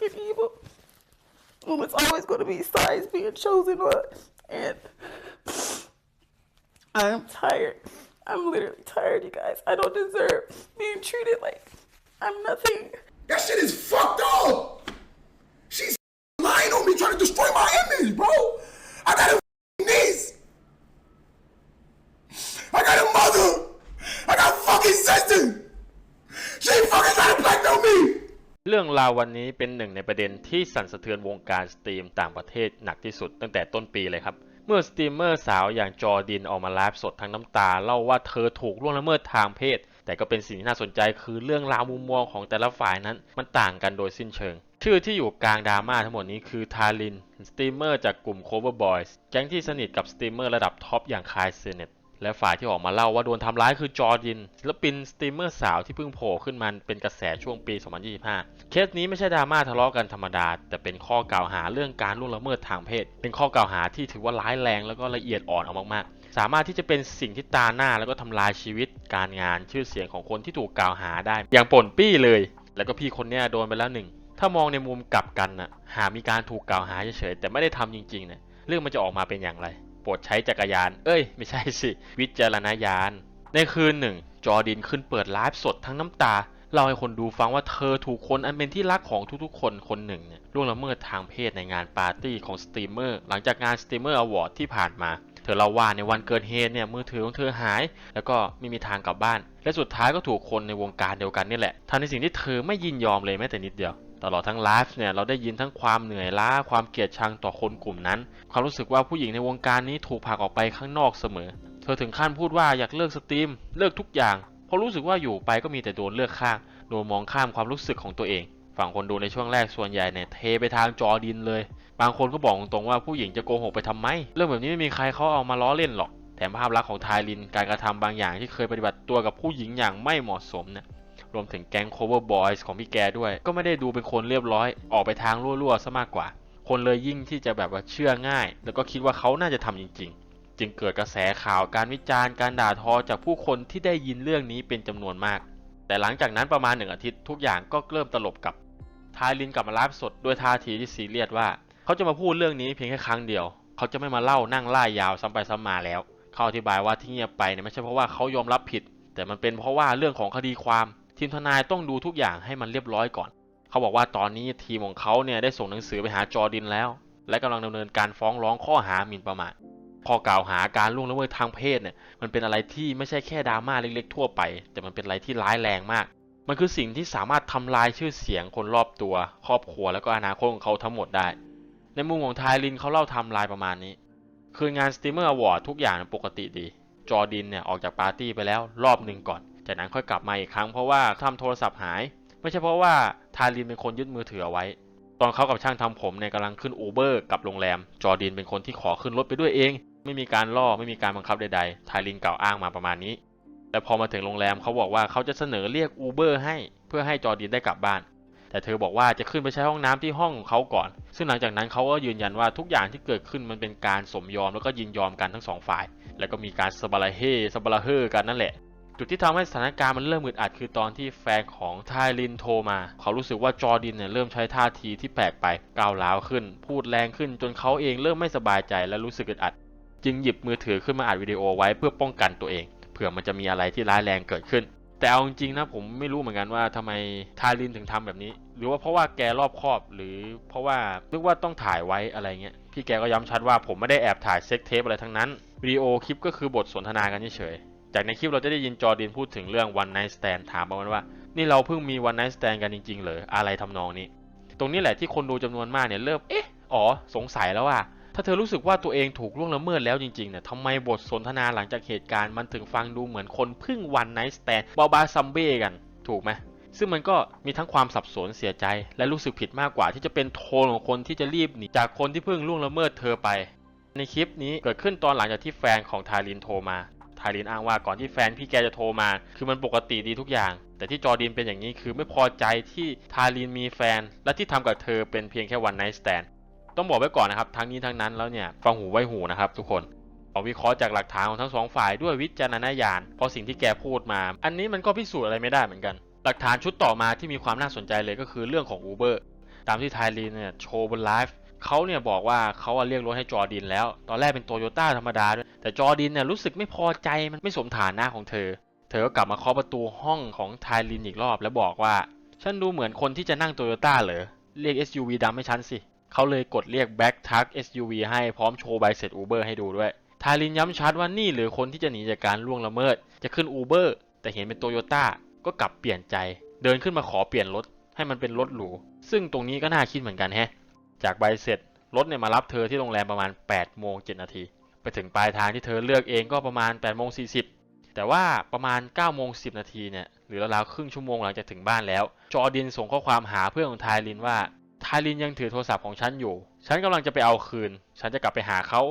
fucking evil. When it's always going to be sides being chosen one. And I am tired. I'm literally tired, you guys. I don't deserve being treated like I'm nothing. That shit is fucked up. She's lying on me, trying to destroy my image, bro. I got ราววันนี้เป็นหนึ่งในประเด็นที่สั่นสะเทือนวงการสตรีมต่างประเทศหนักที่สุดตั้งแต่ต้นปีเลยครับ เมื่อสตรีมเมอร์สาวอย่างจอร์ดินออกมาไลฟ์สดทั้งน้ำตา เล่าว่าเธอถูกล่วงละเมิดทางเพศ แต่ก็เป็นสิ่งที่น่าสนใจคือเรื่องราวมุมมองของแต่ละฝ่ายนั้น มันต่างกันโดยสิ้นเชิง ชื่อที่อยู่กลางดราม่าทั้งหมดนี้คือทารินสตรีมเมอร์จากกลุ่ม Cover Boys แก๊งที่สนิทกับสตรีมเมอร์ระดับท็อปอย่างคายเซเนต และฝ่ายที่ออกมาเล่าว่าโดนทำร้ายคือจอร์ดินศิลปินสตรีมเมอร์สาวที่เพิ่งโผล่ขึ้นมาเป็นกระแสช่วงปี 2025 เคสนี้ไม่ใช่ดราม่าทะเลาะกันธรรมดา แต่เป็นข้อกล่าวหาเรื่องการล่วงละเมิดทางเพศ เป็นข้อกล่าวหาที่ถือว่าร้ายแรงแล้วก็ละเอียดอ่อนเอามากๆ สามารถที่จะเป็นสิ่งที่ตาหน้าแล้วก็ทำลายชีวิต การงานชื่อเสียงของคนที่ถูกกล่าวหาได้ อย่างป่นปี้เลย แล้วก็พี่คนนี้โดนไปแล้วหนึ่งถ้ามองในมุมกลับกันน่ะหากมีการถูกกล่าวหาเฉยๆแต่ไม่ได้ทำจริงๆเนี่ยเรื่องมันจะออกมาเป็นอย่างไร โปรดใช้จักรยาน เอ้ย ไม่ใช่สิ วิจารณญาณ ในคืนหนึ่ง จอดินขึ้นเปิดไลฟ์สดทั้งน้ำตา เล่าให้คนดูฟังว่าเธอถูกคนอันเป็นที่รักของทุกๆ คนคนหนึ่งเนี่ยล่วงละเมิดทางเพศในงานปาร์ตี้ของสตรีมเมอร์หลังจากงานสตรีมเมอร์อวอร์ดที่ผ่านมา เธอเล่าว่าในวันเกิดเหตุเนี่ยมือถือของเธอหาย แล้วก็ไม่มีทางกลับบ้าน และสุดท้ายก็ถูกคนในวงการเดียวกันนี่แหละทำในสิ่งที่เธอไม่ยินยอมเลยแม้แต่นิดเดียว ตลอดทั้งไลฟ์เนี่ยเราได้ยินทั้งความเหนื่อยล้าความเกลียดชังต่อคนกลุ่มนั้น ความรู้สึกว่าผู้หญิงในวงการนี้ถูกผลักออกไปข้างนอกเสมอ เธอถึงขั้นพูดว่าอยากเลิกสตรีม เลิกทุกอย่าง เพราะรู้สึกว่าอยู่ไปก็มีแต่โดนเลือกข้าง โดนมองข้ามความรู้สึกของตัวเอง ฝั่งคนดูในช่วงแรกส่วนใหญ่เนี่ยเทไปทางจอดินเลย บางคนก็บอกตรงๆว่าผู้หญิงจะโกหกไปทำไม เรื่องแบบนี้ไม่มีใครเขาเอามาล้อเล่นหรอกแถมภาพลักษณ์ของทายลินการกระทำบางอย่างที่เคยปฏิบัติตัวกับผู้หญิงอย่างไม่เหมาะสมเนี่ย รวมถึงแก๊ง cover boys ของพี่แกด้วย ก็ไม่ได้ดูเป็นคนเรียบร้อย ออกไปทางรั่วๆซะมากกว่า คนเลยยิ่งที่จะแบบว่าเชื่อง่าย แล้วก็คิดว่าเขาน่าจะทำจริง ๆ จึงเกิดกระแสข่าวการวิจารณ์การด่าทอจากผู้คนที่ได้ยินเรื่องนี้เป็นจำนวนมาก แต่หลังจากนั้นประมาณหนึ่งอาทิตย์ทุกอย่างก็เริ่มตลบกับทายลินกลับมาไลฟ์สดด้วยท่าทีที่ซีเรียสว่า เขาจะมาพูดเรื่องนี้เพียงแค่ครั้งเดียว เขาจะไม่มาเล่านั่งล่ายาวซ้ำไปซ้ำมาแล้วเขาอธิบายว่าที่เงียบไปเนี่ยไม่ใช่เพราะว่าเขายอมรับผิด แต่มันเป็นเพราะว่าเรื่องของคดีความ ทีมทนายต้องดูทุกอย่างให้มันเรียบร้อยก่อน เขาบอกว่าตอนนี้ทีมของเขาเนี่ยได้ส่งหนังสือไปหาจอร์ดินแล้ว และกำลังดำเนินการฟ้องร้องข้อหาหมิ่นประมาทข้อกล่าวหาการล่วงละเมิดทางเพศเนี่ยมันเป็นอะไรที่ไม่ใช่แค่ดราม่าเล็กๆทั่วไป แต่มันเป็นอะไรที่ร้ายแรงมาก มันคือสิ่งที่สามารถทำลายชื่อเสียงคนรอบตัว ครอบครัวแล้วก็อนาคตของเขาทั้งหมดได้ ในมุมของทายลินเขาเล่าทำลายประมาณนี้ คืองานสตรีมเมอร์อวอร์ดทุกอย่างปกติดี จอร์ดินเนี่ยออกจากปาร์ตี้ไปแล้วรอบหนึ่งก่อน จากนั้นค่อยกลับมาอีกครั้งเพราะว่าทำโทรศัพท์หาย ไม่ใช่เพราะว่าทารินเป็นคนยึดมือถือเอาไว้ ตอนเขากับช่างทำผมเนี่ยกำลังขึ้นอูเบอร์กับโรงแรม จอร์ดินเป็นคนที่ขอขึ้นรถไปด้วยเอง ไม่มีการล่อไม่มีการบังคับใดๆทารินกล่าวอ้างมาประมาณนี้ แต่พอมาถึงโรงแรมเขาบอกว่าเขาจะเสนอเรียกอูเบอร์ให้เพื่อให้จอร์ดินได้กลับบ้านแต่เธอบอกว่าจะขึ้นไปใช้ห้องน้ำที่ห้องของเขาก่อน ซึ่งหลังจากนั้นเขาก็ยืนยันว่าทุกอย่างที่เกิดขึ้นมันเป็นการสมยอมแล้วก็ยินยอมกันทั้งสองฝ่าย แล้วก็มีการสบาราเฮสบาราเฮกันนั่นแหละ จุดที่ทำให้สถานการณ์มันเริ่มอึดอัดคือตอนที่แฟนของไทลินโทรมา เขารู้สึกว่าจอร์ดินเนี่ยเริ่มใช้ท่าทีที่แปลกไปก้าวร้าวขึ้น พูดแรงขึ้นจนเขาเองเริ่มไม่สบายใจและรู้สึกอึดอัด จึงหยิบมือถือขึ้นมาอัดวิดีโอไว้เพื่อป้องกันตัวเองเผื่อมันจะมีอะไรที่ร้ายแรงเกิดขึ้น แต่เอาจริงๆนะผมไม่รู้เหมือนกันว่าทำไมทารินถึงทำแบบนี้ หรือว่าเพราะว่าแกรอบคอบหรือเพราะว่านึกว่าต้องถ่ายไว้อะไรเงี้ยพี่แกก็ย้ำชัดว่าผมไม่ได้แอบถ่ายเซ็กเทปอะไรทั้งนั้นวิดีโอคลิปก็คือบทสนทนากันเฉย จากในคลิปเราจะได้ยินจอร์ดินพูดถึงเรื่อง one night stand ถามประมาณว่า นี่เราเพิ่งมี one night stand กันจริงๆเหรออะไรทำนองนี้ ตรงนี้แหละที่คนดูจำนวนมากเนี่ยเริ่มเอ๊ะอ๋อสงสัยแล้วว่า ถ้าเธอรู้สึกว่าตัวเองถูกล่วงละเมิดแล้วจริงๆเนี่ยทำไมบทสนทนาหลังจากเหตุการณ์มันถึงฟังดูเหมือนคนพึ่งวันไนท์สแตนบาบาซัมเบ้กันถูกไหมซึ่งมันก็มีทั้งความสับสนเสียใจ และรู้สึกผิดมากกว่าที่จะเป็นโทนของคนที่จะรีบหนีจากคนที่เพิ่งล่วงละเมิดเธอไป ในคลิปนี้เกิดขึ้นตอนหลังจากที่แฟนของทารินโทรมา ไทารินอ้างว่าก่อนที่แฟนพี่แกจะโทรมา คือมันปกติดีทุกอย่าง แต่ที่จอร์ดินเป็นอย่างนี้คือไม่พอใจที่ทารินมีแฟน และที่ทำกับเธอเป็นเพียงแค่วันไนท์สแตนต้องบอกไว้ก่อนนะครับทั้งนี้ทั้งนั้นแล้วเนี่ยฟังหูไว้หูนะครับทุกคนเอาวิเคราะห์จากหลักฐานของทั้งสองฝ่ายด้วยวิจารณญาณเพราะสิ่งที่แกพูดมา อันนี้มันก็พิสูจน์อะไรไม่ได้เหมือนกัน หลักฐานชุดต่อมาที่มีความน่าสนใจเลยก็คือเรื่องของ Uber ตามที่ไทลีนเนี่ยโชว์บนไลฟ์ เขาเนี่ยบอกว่าเขาเรียกรถให้จอร์ดินแล้ว ตอนแรกเป็นโตโยต้าธรรมดาด้วยแต่จอร์ดินเนี่ยรู้สึกไม่พอใจมันไม่สมฐานะของเธอ เธอก็กลับมาเคาะประตูห้องของไทลินอีกรอบ แล้วบอกว่า ฉันดูเหมือนคนที่จะนั่งโตโยต้าเหรอเรียก SUV ดำให้ฉันสิเขาเลยกดเรียกแบ็กทัก SUV ให้พร้อมโชว์ใบเสร็จ Uber ให้ดูด้วยทารินย้ำชัดว่านี่หรือคนที่จะหนีจากการล่วงละเมิด จะขึ้น Uber แต่เห็นเป็นโตโยต้าก็กลับเปลี่ยนใจ เดินขึ้นมาขอเปลี่ยนรถให้มันเป็นรถหรู ซึ่งตรงนี้ก็น่าคิดเหมือนกันแฮะ จากใบเสร็จรถเนี่ยมารับเธอที่โรงแรมประมาณ8โมง7นาทีไปถึงปลายทางที่เธอเลือกเองก็ประมาณ8โมง40 แต่ว่าประมาณ9โมง10 นาทีเนี่ยหรือราวๆครึ่งชั่วโมงหลังจากถึงบ้านแล้ว จอร์ดินส่งข้อความหาเพื่อนของไทลินว่าไทลินยังถือโทรศัพท์ของฉันอยู่ ฉันกำลังจะไปเอาคืน ฉันจะกลับไปหาเขา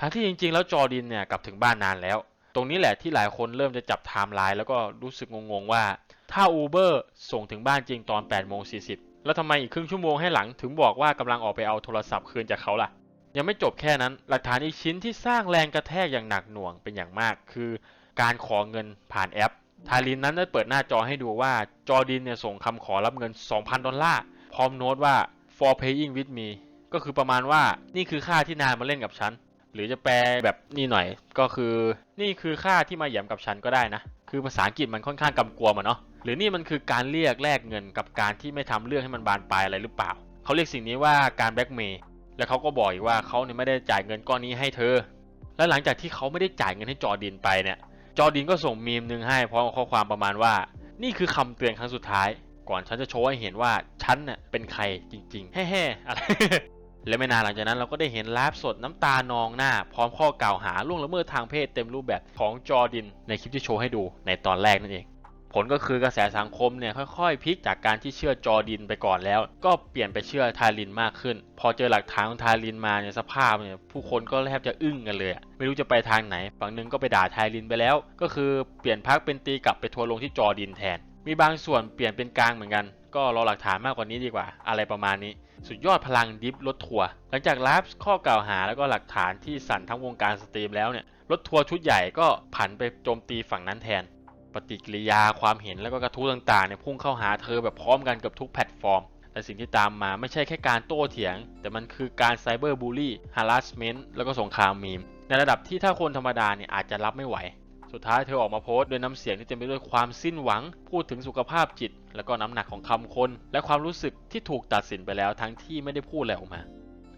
ทั้งที่จริงๆ แล้วจอร์ดินเนี่ยกลับถึงบ้านนานแล้ว ตรงนี้แหละที่หลายคนเริ่มจะจับไทม์ไลน์แล้วก็รู้สึกงงๆว่า ถ้า Uber ส่งถึงบ้านจริงตอน8โมง40 แล้วทำไมอีกครึ่งชั่วโมงให้หลังถึงบอกว่ากำลังออกไปเอาโทรศัพท์คืนจากเขาล่ะ ยังไม่จบแค่นั้น หลักฐานอีกชิ้นที่สร้างแรงกระแทกอย่างหนักหน่วงเป็นอย่างมาก คือการขอเงินผ่านแอป ทารินนั้นได้เปิดหน้าจอให้ดูว่าจอดินเนี่ยส่งคำขอรับเงิน 2,000 ดอลลาร์พร้อมโน้ตว่า for paying with me ก็คือประมาณว่านี่คือค่าที่นายมาเล่นกับฉัน หรือจะแปลแบบนี่หน่อย ก็คือนี่คือค่าที่มาเหยียมกับฉันก็ได้นะ คือภาษาอังกฤษมันค่อนข้างกำกวมอะเนาะ หรือนี่มันคือการเรียกแลกเงินกับการที่ไม่ทำเรื่องให้มันบานปลายอะไรหรือเปล่า เขาเรียกสิ่งนี้ว่าการแบล็กเมย์และเขาก็บอกอีกว่าเขาเนี่ยไม่ได้จ่ายเงินก้อนนี้ให้เธอ และหลังจากที่เขาไม่ได้จ่ายเงินให้จอดินไปเนี่ย จอดินก็ส่งมีมหนึ่งให้พร้อมข้อความประมาณว่า นี่คือคำเตือนครั้งสุดท้าย ก่อนฉันจะโชว์ให้เห็นว่าฉันเน่ะเป็นใครจริงๆแฮ่ๆอะไร และไม่นานหลังจากนั้นเราก็ได้เห็นไลฟ์สดน้ำตานองหน้า พร้อมข้อกล่าวหาล่วงละเมิดทางเพศเต็มรูปแบบของจอร์ดิน ในคลิปที่โชว์ให้ดูในตอนแรกนั่นเอง ผลก็คือกระแสสังคมเนี่ยค่อยๆพลิกจากการที่เชื่อจอร์ดินไปก่อนแล้ว ก็เปลี่ยนไปเชื่อทารินมากขึ้น พอเจอหลักฐานของทารินมาเนี่ยสภาพเนี่ยผู้คนก็แทบจะอึ้งกันเลยไม่รู้จะไปทางไหนฝั่งหนึ่งก็ไปด่าทารินไปแล้ว ก็คือเปลี่ยนพักเป็นตีกลับไปทัวร์ลงที่จอร์ดินแทน มีบางส่วนเปลี่ยนเป็นกลางเหมือนกัน ก็รอหลักฐานมากกว่านี้ดีกว่า อะไรประมาณนี้ สุดยอดพลังดิฟรถทัวร์หลังจากไลฟ์ข้อกล่าวหาแล้วก็หลักฐานที่สั่นทั้งวงการสตรีมแล้วเนี่ยรถทัวร์ชุดใหญ่ก็ผันไปโจมตีฝั่งนั้นแทน ปฏิกิริยาความเห็นแล้วก็กระทู้ต่างๆเนี่ยพุ่งเข้าหาเธอแบบพร้อมกันกับทุกแพลตฟอร์มแต่สิ่งที่ตามมาไม่ใช่แค่การโต้เถียง แต่มันคือการไซเบอร์บูลลี่ harassment แล้วก็สงครามมีม ในระดับที่ถ้าคนธรรมดาเนี่ยอาจจะรับไม่ไหว สุดท้ายเธอออกมาโพสต์ด้วยน้ำเสียงที่เต็มไปด้วยความสิ้นหวัง พูดถึงสุขภาพจิต แล้วก็น้ำหนักของคำคน และความรู้สึกที่ถูกตัดสินไปแล้วทั้งที่ไม่ได้พูดอะไรออกมา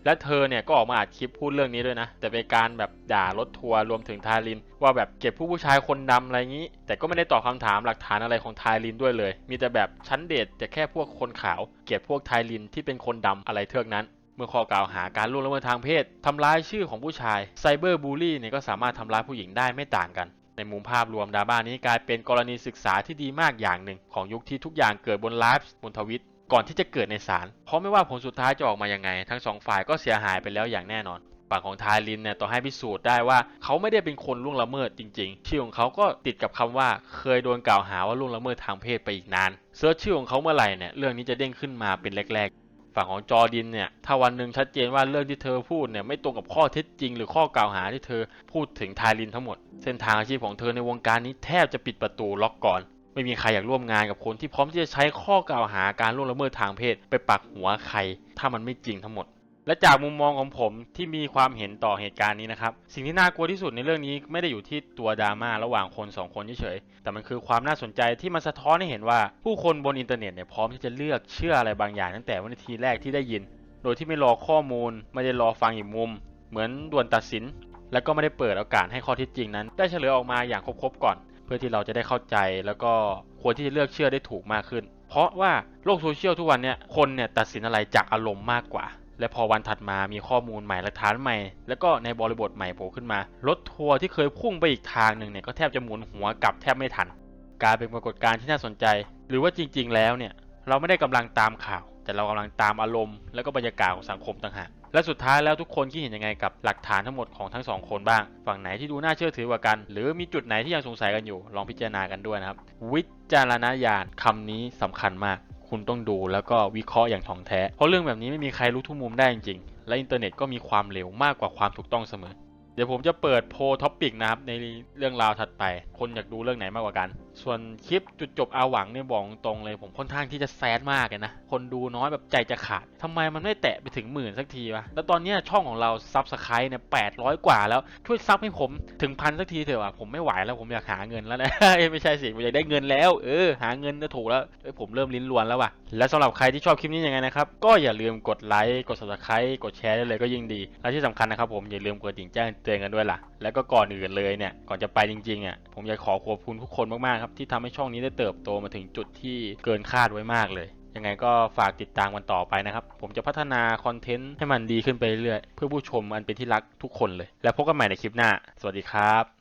และเธอเนี่ยก็ออกมาอัดคลิปพูดเรื่องนี้ด้วยนะ แต่เป็นการแบบด่ารถทัวร์รวมถึงทาริน ว่าแบบเก็บผู้ผู้ชายคนดำอะไรงนี้ แต่ก็ไม่ได้ตอบคำถามหลักฐานอะไรของทารินด้วยเลย มีแต่แบบชั้นเดทแต่แค่พวกคนขาว เก็บพวกทารินที่เป็นคนดำอะไรเทือกนั้นเมื่อข้อกล่าวหาการล่วงละเมิดทางเพศ ทำร้ายชื่อของผู้ชายไซเบอร์บูลลี่เนี่ยก็สามารถทำร้ายผู้หญิงได้ไม่ต่างกัน ในมุมภาพรวมดราม่านี้กลายเป็นกรณีศึกษาที่ดีมากอย่างหนึ่ง ของยุคที่ทุกอย่างเกิดบนไลฟ์บนทวิตก่อนที่จะเกิดในศาล เพราะไม่ว่าผลสุดท้ายจะออกมายังไง ทั้งสองฝ่ายก็เสียหายไปแล้วอย่างแน่นอน ฝั่งของทายลินเนี่ยต่อให้พิสูจน์ได้ว่าเขาไม่ได้เป็นคนล่วงละเมิดจริงๆ ชื่อของเขาก็ติดกับคำว่าเคยโดนกล่าวหาว่าล่วงละเมิดทางเพศไปอีกนาน เซิร์ชชื่อของเขาเมื่อไหร่เนี่ยเรื่องนี้จะเด้งขึ้นมาเป็นแรก ฝั่งของจอร์ดินเนี่ยถ้าวันหนึ่งชัดเจนว่าเรื่องที่เธอพูดเนี่ยไม่ตรงกับข้อเท็จจริง หรือข้อกล่าวหาที่เธอพูดถึงทายลินทั้งหมด เส้นทางอาชีพของเธอในวงการนี้แทบจะปิดประตูล็อกก่อน ไม่มีใครอยากร่วมงานกับคนที่พร้อมที่จะใช้ข้อกล่าวหาการล่วงละเมิดทางเพศ ไปปักหัวใคร ถ้ามันไม่จริงทั้งหมด และจากมุมมองของผมที่มีความเห็นต่อเหตุการณ์นี้นะครับ สิ่งที่น่ากลัวที่สุดในเรื่องนี้ไม่ได้อยู่ที่ตัวดราม่าระหว่างคนสองคนเฉยๆแต่มันคือความน่าสนใจที่มันสะท้อนให้เห็นว่าผู้คนบนอินเทอร์เน็ตเนี่ยพร้อมที่จะเลือกเชื่ออะไรบางอย่างตั้งแต่วินาทีแรกที่ได้ยิน โดยที่ไม่รอข้อมูล ไม่ได้รอฟังอีกมุม เหมือนด่วนตัดสิน และก็ไม่ได้เปิดโอกาสให้ข้อเท็จจริงนั้น ได้เฉลยออกมาอย่างครบๆก่อน เพื่อที่เราจะได้เข้าใจแล้วก็ควรที่จะเลือกเชื่อได้ถูกมากขึ้น เพราะว่าโลกโซเชียลทุกวันเนี่ยคนเนี่ยตัดสินอะไรจากอารมณ์มากกว่า และพอวันถัดมามีข้อมูลใหม่หลักฐานใหม่ แล้วก็ในบริบทใหม่โผล่ขึ้นมารถทัวร์ที่เคยพุ่งไปอีกทางหนึ่งเนี่ยก็แทบจะหมุนหัวกลับแทบไม่ทันกลายเป็นปรากฏการณ์ที่น่าสนใจ หรือว่าจริง ๆ แล้วเนี่ยเราไม่ได้กำลังตามข่าว แต่เรากำลังตามอารมณ์ แล้วก็บรรยากาศของสังคมต่างหากและสุดท้ายแล้วทุกคนคิดเห็นยังไงกับหลักฐานทั้งหมดของทั้งสองคนบ้าง ฝั่งไหนที่ดูน่าเชื่อถือกว่ากัน หรือมีจุดไหนที่ยังสงสัยกันอยู่ ลองพิจารณากันด้วยนะครับ วิจารณญาณคำนี้สำคัญมาก คุณต้องดูแล้วก็วิเคราะห์อย่างถ่องแท้ เพราะเรื่องแบบนี้ไม่มีใครรู้ทุกมุมได้จริงๆและอินเทอร์เน็ตก็มีความเร็วมากกว่าความถูกต้องเสมอ เดี๋ยวผมจะเปิดโพลท็อปิกนะครับในเรื่องราวถัดไป คนอยากดูเรื่องไหนมากกว่ากัน ส่วนคลิปจุดจบอาหวังเนี่ยบอกตรงเลย ผมค่อนข้างที่จะแซดมากเลยนะ คนดูน้อยแบบใจจะขาดทำไมมันไม่แตะไปถึงหมื่นสักทีวะ แล้วตอนนี้ช่องของเราซับสไครต์เนี่ยแปดร้อยกว่าแล้ว ช่วยซับให้ผมถึงพันสักทีเถอะวะผมไม่ไหวแล้วผมอยากหาเงินแล้วนะไม่ใช่สิผมอยากได้เงินแล้ว เออหาเงินจะถูกแล้วผมเริ่มลิ้นลวนแล้วว่ะ และสำหรับใครที่ชอบคลิปนี้ยังไงนะครับก็อย่าลืมกดไลค์กด subscribe กดแชร์ได้เลยก็ยิ่งดี และที่สำคัญนะครับผมอย่าลืมกดดิ่งแจ้งเตือนกันด้วยล่ะ แล้วก็ก่อนอื่นเลยเนี่ย ก่อนจะไปจริงๆอะ ผมอยากขอขอบคุณทุกคนมากๆครับที่ทำให้ช่องนี้ได้เติบโตมาถึงจุดที่เกินคาดไว้มากเลย ยังไงก็ฝากติดตามกันต่อไปนะครับ ผมจะพัฒนาคอนเทนต์ให้มันดีขึ้นไปเรื่อยๆเพื่อผู้ชมอันเป็นที่รักทุกคนเลย แล้วพบกันใหม่ในคลิปหน้า สวัสดีครับ